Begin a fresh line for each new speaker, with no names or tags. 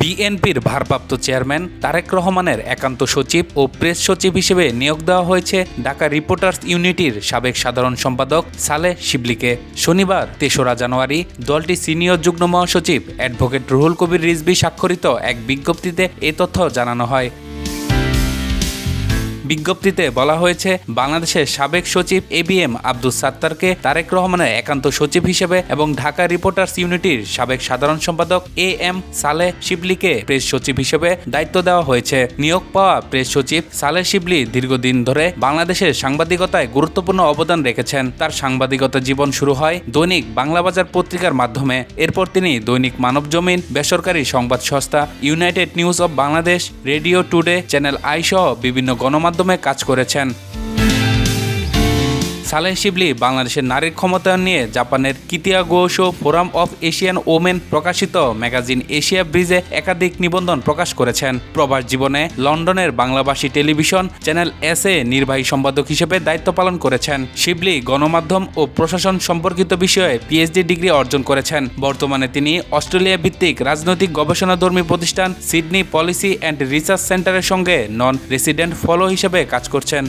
বিএনপির ভারপ্রাপ্ত চেয়ারম্যান তারেক রহমানের একান্ত সচিব ও প্রেস সচিব হিসেবে নিয়োগ দেওয়া হয়েছে ঢাকা রিপোর্টার্স ইউনিটির সাবেক সাধারণ সম্পাদক সালেহ শিবলিকে। শনিবার, তেসরা জানুয়ারি, দলটি সিনিয়র যুগ্ম মহাসচিব অ্যাডভোকেট রুহুল কবির রিজবি স্বাক্ষরিত এক বিজ্ঞপ্তিতে এ তথ্য জানানো হয়। বিজ্ঞপ্তিতে বলা হয়েছে, বাংলাদেশের সাবেক সচিব এ বি এম আব্দুল সাত্তারকে তারেক রহমানের একান্ত সচিব হিসেবে এবং ঢাকা রিপোর্টার্স ইউনিটির সাবেক সাধারণ সম্পাদক এ এম সালে শিবলিকে প্রেস সচিব হিসেবে দায়িত্ব দেওয়া হয়েছে। নিয়োগ পাওয়া প্রেস সচিব সালেহ শিবলি দীর্ঘদিন ধরে বাংলাদেশের সাংবাদিকতায় গুরুত্বপূর্ণ অবদান রেখেছেন। তার সাংবাদিকতা জীবন শুরু হয় দৈনিক বাংলা বাজার পত্রিকার মাধ্যমে। এরপর তিনি দৈনিক মানব জমিন, বেসরকারি সংবাদ সংস্থা, United News of Bangladesh, Radio Today, Channel I সহ বিভিন্ন গণমাধ্যমে কাজ করেছেন। সালেহ শিবলি বাংলাদেশের নারীর ক্ষমতায়ন নিয়ে জাপানের Kitiya Gosho Forum of Asian Women প্রকাশিত ম্যাগাজিন এশিয়া ব্রিজে একাধিক নিবন্ধন প্রকাশ করেছেন। প্রবাস জীবনে লন্ডনের বাংলাভাষী টেলিভিশন চ্যানেল এস এ নির্বাহী সম্পাদক হিসেবে দায়িত্ব পালন করেছেন। শিবলি গণমাধ্যম ও প্রশাসন সম্পর্কিত বিষয়ে পিএইচডি ডিগ্রি অর্জন করেছেন। বর্তমানে তিনি অস্ট্রেলিয়া ভিত্তিক রাজনৈতিক গবেষণাধর্মী প্রতিষ্ঠান সিডনি পলিসি অ্যান্ড রিসার্চ সেন্টারের সঙ্গে নন রেসিডেন্ট ফলো হিসেবে কাজ করছেন।